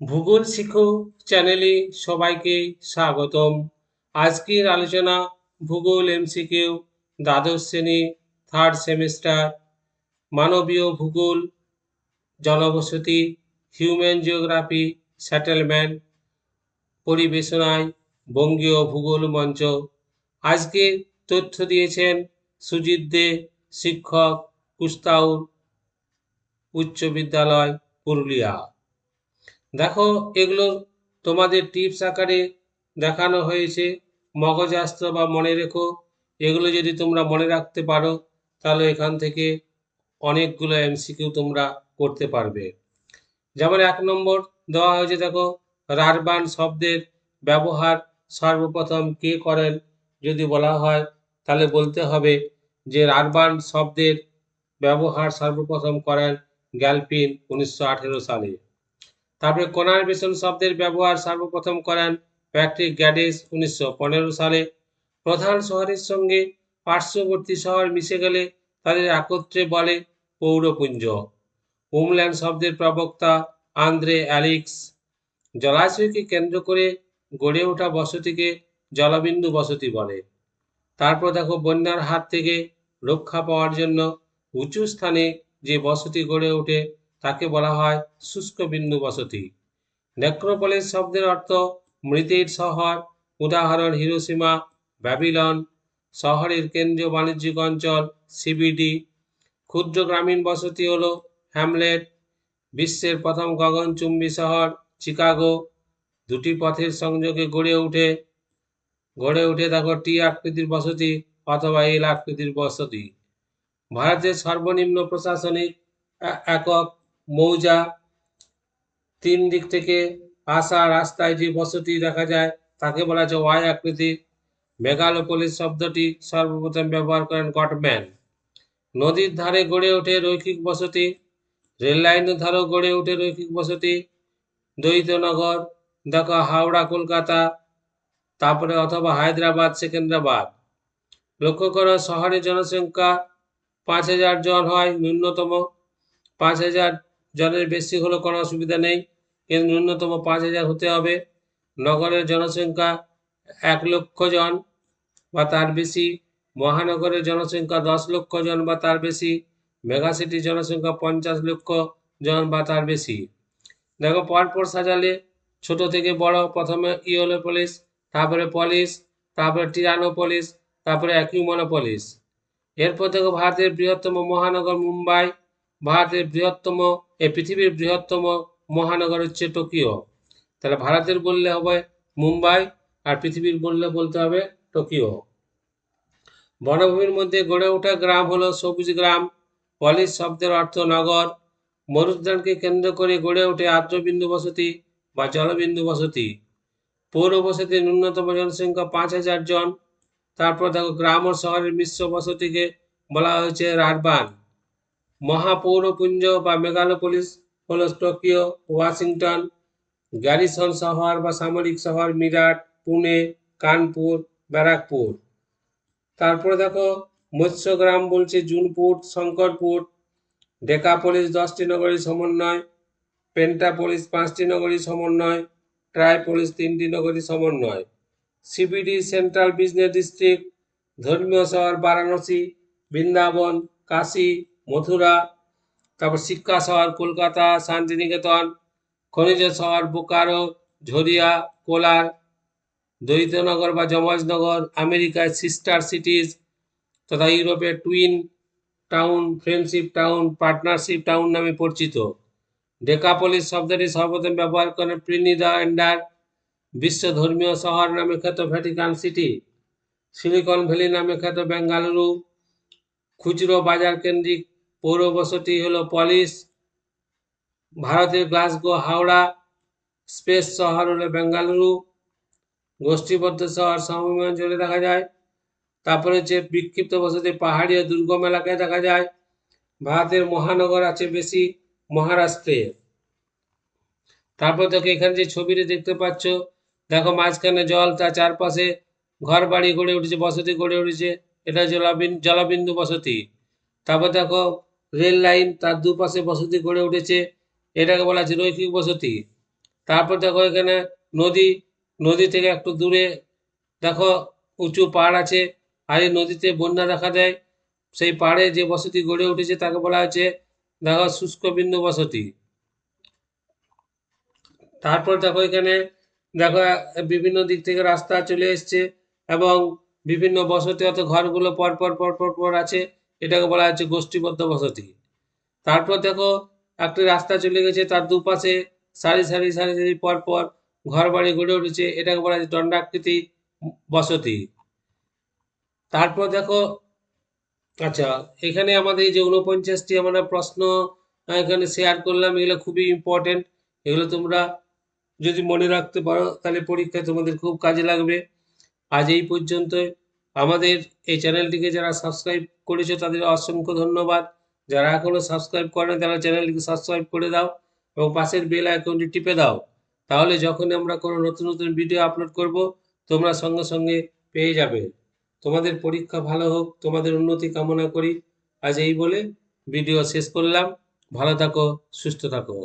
ভূগোল শিখো চ্যানেলে সবাইকে স্বাগতম। আজকের আলোচনা ভূগোল এমসিকিউ দ্বাদশ শ্রেণি থার্ড সেমিস্টার মানবীয় ভূগোল, জনবসতি হিউম্যান জিওগ্রাফি সেটেলমেন্ট পরিবেশনায় বঙ্গীয় ভূগোল মঞ্চ। আজকে তথ্য দিয়েছেন সুজিত দে, শিক্ষক, কুস্তাউর উচ্চ বিদ্যালয়, পুরুলিয়া। দেখো এগুলো তোমাদের টিপস আকারে দেখানো হয়েছে। মগজাস্ত্র বা মনে রেখো, এগুলো যদি তোমরা মনে রাখতে পারো, তাহলে এখান থেকে অনেকগুলো এমসিকিউ তোমরা করতে পারবে। যেমন এক নম্বর দেওয়া হয়েছে, দেখো, রারবান শব্দের ব্যবহার সর্বপ্রথম কে করেন যদি বলা হয়, তাহলে বলতে হবে যে রারবান শব্দের ব্যবহার সর্বপ্রথম করেন গ্যালপিন উনিশশো আঠেরো সালে। তারপরে কনারভেশন শব্দের ব্যবহার সর্বপ্রথম করেন প্যাট্রিক গ্যাডিস উনিশশো সালে। প্রধান শহরের সঙ্গে পার্শ্ববর্তী শহর মিশে গেলে তাদের একত্রে বলে পৌরপুঞ্জ। উমল্যান্ড শব্দের প্রবক্তা আন্দ্রে অ্যালিক্স জলাশয়কে কেন্দ্র করে গড়ে ওঠা বসতিকে জলবিন্দু বসতি বলে। তারপর দেখো বন্যার হাত থেকে রক্ষা পাওয়ার জন্য উঁচু স্থানে যে বসতি গড়ে ওঠে তাকে বলা হয় শুষ্ক বিন্দু বসতি। নেক্রোপলিস শব্দের অর্থ মৃতের শহর। উদাহরণ, হিরোসীমা, ব্যাবিলন শহরের কেন্দ্রীয় বাণিজ্যিক অঞ্চল, সিবিডি। ক্ষুদ্র গ্রামীণ বসতি হল হ্যামলেট, বিশ্বের প্রথম গগনচুম্বী শহর, চিকাগো। দুটি পথের সংযোগে গড়ে ওঠে গড়ে উঠে দেখো টি আকৃতির বসতি অথবা এল আকৃতির বসতি। ভারতের সর্বনিম্ন প্রশাসনিক একক মৌজা, তিন দিক থেকে আসা রাস্তায় যে বসতি দেখা যায়, তাকে বলা হচ্ছে ওয়াই আকৃতি। মেগালোপলিস শব্দটি সর্বপ্রথম ব্যবহার করেন গটম্যান নদীর ধারে গড়ে ওঠে রৈখিক বসতি, রেল লাইনের ধারেও গড়ে ওঠে রৈখিক বসতি। দ্বৈতনগর, দেখো হাওড়া, কলকাতা, তারপরে অথবা হায়দ্রাবাদ, সেকেন্দ্রাবাদ। লক্ষ্য করো শহরের জনসংখ্যা পাঁচ হাজার জন হয়, ন্যূনতম পাঁচ হাজার জনের বেশি হলে কোনো অসুবিধা নেই। কিন্তু ন্যূনতম পাঁচ হাজার হতে হবে। নগরের জনসংখ্যা এক লক্ষ জন বা তার বেশি। মহানগরের জনসংখ্যা দশ লক্ষ জন বা তার বেশি। মেগাসিটির জনসংখ্যা পঞ্চাশ লক্ষ জন বা তার বেশি। দেখো, পরপর সাজালে ছোট থেকে বড়। প্রথমে ইওলোপলিস তারপরে পলিস তারপরে টিরানোপলিস তারপরে অ্যাকিউমোনোপলিস এরপর দেখো, ভারতের বৃহত্তম মহানগর মুম্বাই, ভারতের বৃহত্তম এ পৃথিবীর বৃহত্তম মহানগর হচ্ছে টোকিও। তাহলে ভারতের বললে হবে মুম্বাই আর পৃথিবীর বললে বলতে হবে টোকিও। বনভূমির মধ্যে গড়ে ওঠা গ্রাম হলো সবুজ গ্রাম। পলিশ শব্দের অর্থ নগর। মরুদ্যানকে কেন্দ্র করে গড়ে ওঠে আর্দ্রবিন্দু বসতি বা জলবিন্দু বসতি। পৌর বসতির ন্যূনতম জনসংখ্যা পাঁচ হাজার জন। তারপর দেখো গ্রাম ও শহরের মিশ্র বসতিকে বলা হয়েছে রারবান। মহাপৌরপুঞ্জ বা মেগালোপলিস হলো টোকিও, ওয়াশিংটন, গ্যারিসন শহর বা সামরিক শহর মিরাট, পুনে, কানপুর, ব্যারাকপুর। তারপরে দেখো, মৎস্যগ্রাম বলছে জুনপুর শঙ্করপুর ডেকাপলিস দশটি নগরীর সমন্বয় পেন্টাপলিস পাঁচটি নগরীর সমন্বয় ট্রাইপলিস তিনটি নগরীর সমন্বয়। সিবিডি সেন্ট্রাল বিজনেস ডিস্ট্রিক্ট, ধর্মীয় শহর বারাণসী, বৃন্দাবন, কাশী মথুরা, তারপর শিক্ষা শহর, কলকাতা, শান্তিনিকেতন, খনিজ শহর, বোকারো, ঝরিয়া, কোলার দরিদ্রনগর বা জমজনগর, আমেরিকায় সিস্টার সিটিজ তথা ইউরোপের twin town, friendship town, partnership town নামে পরিচিত। ডেকাপলিস শব্দটি সর্বপ্রথম ব্যবহার করেন প্রিনিদা এন্ডার বিশ্ব ধর্মীয় শহর নামে খ্যাত ভ্যাটিকান সিটি, সিলিকন ভ্যালি নামে খ্যাত বেঙ্গালুরু, খুচরো বাজার কেন্দ্রিক পৌর বসতি হলো পলিশ, ভারতের গ্লাসগো, হাওড়া, স্পেস শহর হলো বেঙ্গালুরু, গোষ্ঠীবদ্ধ শহর সমভূমি অঞ্চলে দেখা যায়। তারপরে হচ্ছে বিক্ষিপ্ত বসতি পাহাড়ি ও দুর্গম এলাকায় দেখা যায়। ভারতের মহানগর আছে বেশি, মহারাষ্ট্রে। তারপর দেখো এখানে যে ছবিটি দেখতে পাচ্ছ, দেখো মাঝখানে জল তার চারপাশে ঘর বাড়ি গড়ে উঠেছে, বসতি গড়ে উঠেছে। এটা জলবিন, জলবিন্দু বসতি। তারপর দেখো রেল লাইন তার দুপাশে বসতি গড়ে উঠেছে। এটাকে বলা হচ্ছে রৈখিক বসতি। তারপর দেখো এখানে নদী নদী থেকে একটু দূরে দেখো উঁচু পাহাড় আছে আর এই নদীতে বন্যা দেখা দেয়। সেই পাহাড়ে যে বসতি গড়ে উঠেছে তাকে বলা হচ্ছে দেখো শুষ্ক বিন্দু বসতি। তারপর দেখো এখানে দেখো বিভিন্ন দিক থেকে রাস্তা চলে এসছে এবং বিভিন্ন বসতি অত ঘরগুলো পর পর পর পর পর আছে। এটাকে বলা হচ্ছে গোষ্ঠীবদ্ধ বসতি। তারপর দেখো, একটি রাস্তা চলে গেছে, তার দুপাশে সারি সারি সারি সারি পর পর ঘর বাড়ি গড়ে উঠেছে, এটাকে বলা হচ্ছে দণ্ডাকৃতি বসতি। তারপর দেখো আচ্ছা এখানে আমাদের যে উনপঞ্চাশটি আমরা প্রশ্ন এখানে শেয়ার করলাম, এগুলো খুবই ইম্পর্টেন্ট এগুলো তোমরা যদি মনে রাখতে পারো, তাহলে পরীক্ষায় তোমাদের খুব কাজে লাগবে। আজ এই পর্যন্তই। আমাদের এই চ্যানেলটিকে যারা সাবস্ক্রাইব করেছ, তাদের অসংখ্য ধন্যবাদ। যারা এখনও সাবস্ক্রাইব করে তারা চ্যানেলটিকে সাবস্ক্রাইব করে দাও এবং পাশের বেল আইকনটি টিপে দাও। তাহলে যখন আমরা কোনো নতুন নতুন ভিডিও আপলোড করব, তোমরা সঙ্গে সঙ্গে পেয়ে যাবে। তোমাদের পরীক্ষা ভালো হোক, তোমাদের উন্নতি কামনা করি। আজ এই বলে ভিডিও শেষ করলাম। ভালো থাকো, সুস্থ থাকো।